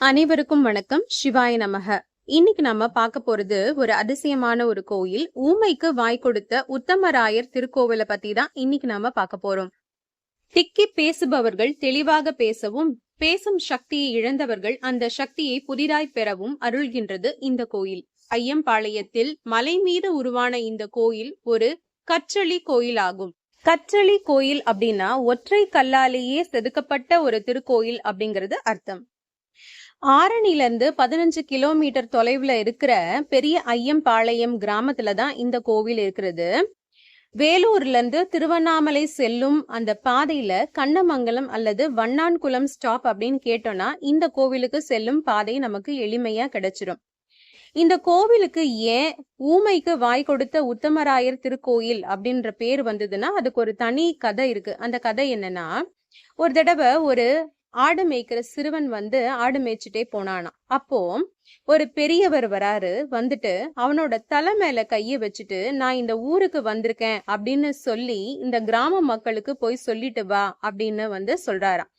அனைவருக்கும் வணக்கம். சிவாய நமக. இன்னைக்கு நம்ம பார்க்க போறது ஒரு அதிசயமான ஒரு கோயில். ஊமைக்கு வாய் கொடுத்த உத்தமராயர் திருக்கோவிலை பத்தி தான் இன்னைக்கு நாம பார்க்க போறோம். திக்கி பேசுபவர்கள் தெளிவாக பேசவும் பேசும் சக்தியை இழந்தவர்கள் அந்த சக்தியை புதிதாய் பெறவும் அருள்கின்றது இந்த கோயில். ஐயம்பாளையத்தில் மலை மீது உருவான இந்த கோயில் ஒரு கற்றளி கோயில் ஆகும் கற்றளி கோயில் அப்படின்னா ஒற்றை கல்லாலேயே செதுக்கப்பட்ட ஒரு திருக்கோயில் அப்படிங்கிறது அர்த்தம். ஆரணிலேருந்து பதினஞ்சு கிலோமீட்டர் தொலைவில் இருக்கிற பெரிய ஐயம்பாளையம் கிராமத்தில் தான் இந்த கோவில் இருக்கிறது. வேலூர்லேருந்து திருவண்ணாமலை செல்லும் அந்த பாதையில் கண்ணமங்கலம் அல்லது வண்ணான்குளம் ஸ்டாப் அப்படின்னு கேட்டோம்னா இந்த கோவிலுக்கு செல்லும் பாதை நமக்கு எளிமையாக கிடைச்சிரும். இந்த கோவிலுக்கு ஏன் ஊமைக்கு வாய் கொடுத்த உத்தமராயர் திருக்கோயில் அப்படின்ற பேர் வந்ததுன்னா அதுக்கு ஒரு தனி கதை இருக்கு. அந்த கதை என்னன்னா ஒரு தடவை ஒரு ஆடு மேய்க்கிற சிறுவன் வந்து ஆடு மேய்ச்சிட்டே போனானா அப்போ ஒரு பெரியவர் வராரு வந்துட்டு அவனோட தலை மேல கைய வச்சுட்டு நான் இந்த ஊருக்கு வந்திருக்கேன் அப்படின்னு சொல்லி இந்த கிராம மக்களுக்கு போய் சொல்லிட்டு வா அப்படின்னு வந்து சொல்றாராம்.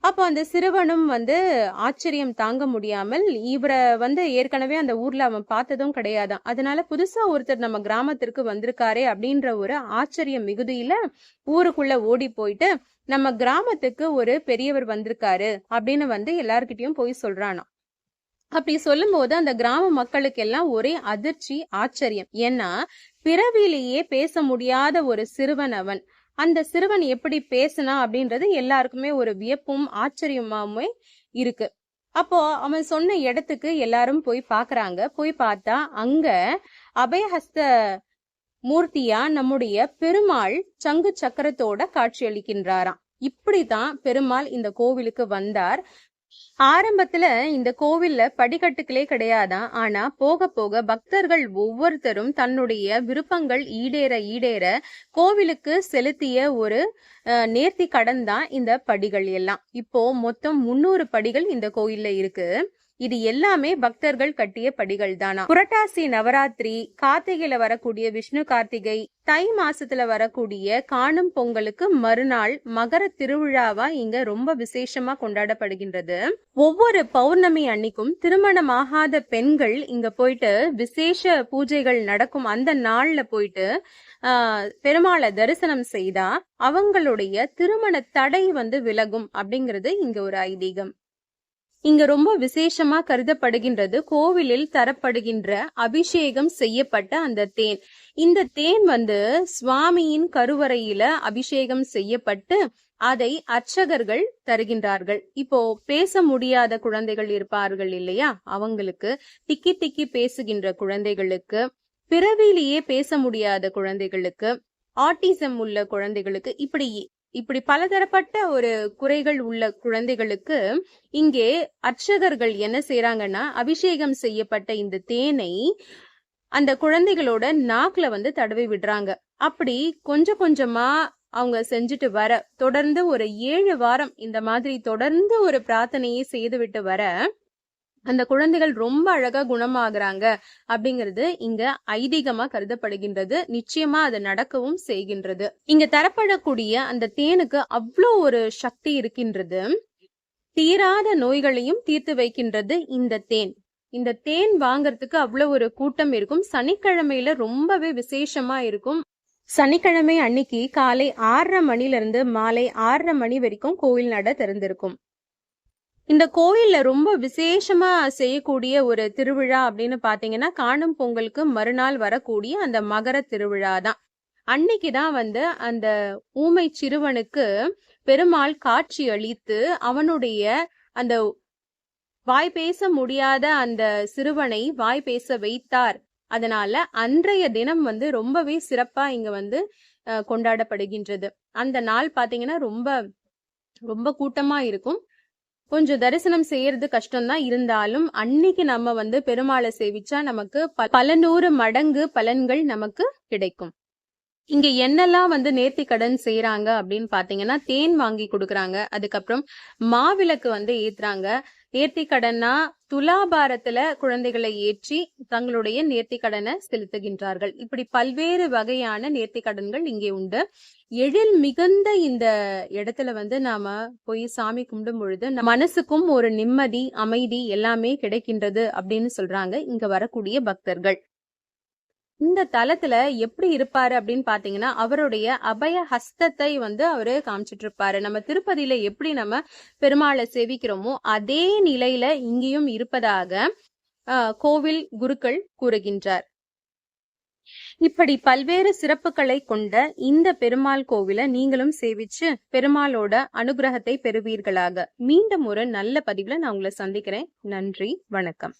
அப்போ அந்த சிறுவனும் வந்து ஆச்சரியம் தாங்க முடியாமல் இவரை வந்து ஏற்கனவே அந்த ஊர்ல அவன் பார்த்ததும் கிடையாதான் அதனால புதுசா ஒருத்தர் நம்ம கிராமத்திற்கு வந்திருக்காரே அப்படின்ற ஒரு ஆச்சரியம் மிகுதியில ஊருக்குள்ள ஓடி போயிட்டு நம்ம கிராமத்துக்கு ஒரு பெரியவர் வந்திருக்காரு அப்படின்னு வந்து எல்லார்கிட்டயும் போய் சொல்றானா. அப்படி சொல்லும்போது அந்த கிராம மக்களுக்கு எல்லாம் ஒரே அதிர்ச்சி ஆச்சரியம். ஏன்னா பிறவிலேயே பேச முடியாத ஒரு சிறுவன் அவன். அந்த சிறுவன் எப்படி பேசினா அப்படின்றது எல்லாருக்குமே ஒரு வியப்பும் ஆச்சரியமாமே இருக்கு. அப்போ அவன் சொன்ன இடத்துக்கு எல்லாரும் போய் பாக்குறாங்க. போய் பார்த்தா அங்க அபயஹஸ்த மூர்த்தியா நம்முடைய பெருமாள் சங்கு சக்கரத்தோட காட்சியளிக்கின்றாராம். இப்படிதான் பெருமாள் இந்த கோவிலுக்கு வந்தார். ஆரம்பத்துல இந்த கோவில்ல படிக்கட்டுகளே கிடையாதான் ஆனா போக போக பக்தர்கள் ஒவ்வொருத்தரும் தன்னுடைய விருப்பங்கள் ஈடேற ஈடேற கோவிலுக்கு செலுத்திய ஒரு நேர்த்தி கடன் தான் இந்த படிகள் எல்லாம். இப்போ மொத்தம் முன்னூறு படிகள் இந்த கோயில்ல இருக்கு. இது எல்லாமே பக்தர்கள் கட்டிய படிகள் தானா புரட்டாசி நவராத்திரி கார்த்திகையில வரக்கூடிய விஷ்ணு கார்த்திகை தை மாசத்துல வரக்கூடிய காணும் பொங்கலுக்கு மறுநாள் மகர திருவிழாவா இங்க ரொம்ப விசேஷமா கொண்டாடப்படுகின்றது. ஒவ்வொரு பௌர்ணமி அன்னைக்கும் திருமணமாகாத பெண்கள் இங்க போயிட்டு விசேஷ பூஜைகள் நடக்கும் அந்த நாள்ல போயிட்டு ஆஹ் பெருமாளை தரிசனம் செய்தா அவங்களுடைய திருமண தடை வந்து விலகும் அப்படிங்கிறது இங்க ஒரு ஐதீகம். இங்க ரொம்ப விசேஷமா கருதப்படுகின்றது கோவிலில் தரப்படுகின்ற அபிஷேகம் செய்யப்பட்ட அந்த தேன். இந்த தேன் வந்து சுவாமியின் கருவறையில அபிஷேகம் செய்யப்பட்டு அதை அர்ச்சகர்கள் தருகின்றார்கள். இப்போ பேச முடியாத குழந்தைகள் இருப்பார்கள் இல்லையா? அவங்களுக்கு திக்கி திக்கி பேசுகின்ற குழந்தைகளுக்கு பிறவிலேயே பேச முடியாத குழந்தைகளுக்கு ஆட்டிசம் உள்ள குழந்தைகளுக்கு இப்படி இப்படி பலதரப்பட்ட ஒரு குறைகள் உள்ள குழந்தைகளுக்கு இங்கே அர்ச்சகர்கள் என்ன செய்யறாங்கன்னா அபிஷேகம் செய்யப்பட்ட இந்த தேனை அந்த குழந்தைகளோட நாக்குல வந்து தடவி விடுறாங்க. அப்படி கொஞ்சம் கொஞ்சமா அவங்க செஞ்சுட்டு வர தொடர்ந்து ஒரு ஏழு வாரம் இந்த மாதிரி தொடர்ந்து ஒரு பிரார்த்தனையை செய்துவிட்டு வர அந்த குழந்தைகள் ரொம்ப அழகா குணமாகறாங்க அப்படிங்கிறது இங்க ஐதீகமா கருதப்படுகின்றது. நிச்சயமா அது நடக்கவும் செய்கின்றது. இங்க தரப்படக்கூடிய அந்த தேனுக்கு அவ்வளோ ஒரு சக்தி இருக்கின்றது. தீராத நோய்களையும் தீர்த்து வைக்கின்றது இந்த தேன். இந்த தேன் வாங்கறதுக்கு அவ்வளவு ஒரு கூட்டம் இருக்கும். சனிக்கிழமையில ரொம்பவே விசேஷமா இருக்கும். சனிக்கிழமை அன்னைக்கு காலை ஆறரை மணில இருந்து மாலை ஆறரை மணி வரைக்கும் கோயில் நட திறந்திருக்கும். இந்த கோயில்ல ரொம்ப விசேஷமா செய்யக்கூடிய ஒரு திருவிழா அப்படின்னு பாத்தீங்கன்னா காணும் பொங்கலுக்கு மறுநாள் வரக்கூடிய அந்த மகர திருவிழா தான் அன்னைக்குதான் வந்து அந்த ஊமை சிறுவனுக்கு பெருமாள் காட்சி அளித்து அவனுடைய அந்த வாய் பேச முடியாத அந்த சிறுவனை வாய் பேச வைத்தார். அதனால அன்றைய தினம் வந்து ரொம்பவே சிறப்பா இங்க வந்து கொண்டாடப்படுகின்றது. அந்த நாள் பாத்தீங்கன்னா ரொம்ப ரொம்ப கூட்டமா இருக்கும். கொஞ்சம் தரிசனம் செய்யறது கஷ்டம்தான். இருந்தாலும் அன்னைக்கு நம்ம வந்து பெருமாளை சேவிச்சா நமக்கு பல நூறு மடங்கு பலன்கள் நமக்கு கிடைக்கும். இங்க என்னெல்லாம் வந்து நேர்த்தி கடன் செய்யறாங்க அப்படின்னு பாத்தீங்கன்னா தேன் வாங்கி கொடுக்குறாங்க. அதுக்கப்புறம் மாவிளக்கு வந்து ஏத்துறாங்க. நேர்த்தி கடனா துலாபாரத்துல குழந்தைகளை ஏற்றி தங்களுடைய நேர்த்தி கடனை செலுத்துகின்றார்கள். இப்படி பல்வேறு வகையான நேர்த்தி கடன்கள் இங்கே உண்டு. எழில் மிகுந்த இந்த இடத்துல வந்து நாம போய் சாமி கும்பிடும் பொழுது நம்ம மனசுக்கும் ஒரு நிம்மதி அமைதி எல்லாமே கிடைக்கின்றது அப்படின்னு சொல்றாங்க. இங்க வரக்கூடிய பக்தர்கள். இந்த தலத்துல எப்படி இருப்பாரு அப்படின்னு பாத்தீங்கன்னா அவருடைய அபய ஹஸ்தத்தை வந்து அவரு காமிச்சிட்டு இருப்பாரு நம்ம திருப்பதியில எப்படி நம்ம பெருமாளை சேவிக்கிறோமோ அதே நிலையில இங்கேயும் இருப்பதாக ஆஹ், கோவில் குருக்கள் கூறுகின்றார். இப்படி பல்வேறு சிறப்புகளை கொண்ட இந்த பெருமாள் கோவிலை நீங்களும் சேவிச்சு பெருமாளோட அனுகிரகத்தை பெறுவீர்களாக. மீண்டும் ஒரு நல்ல பதிவுல நான் உங்களை சந்திக்கிறேன். நன்றி வணக்கம்.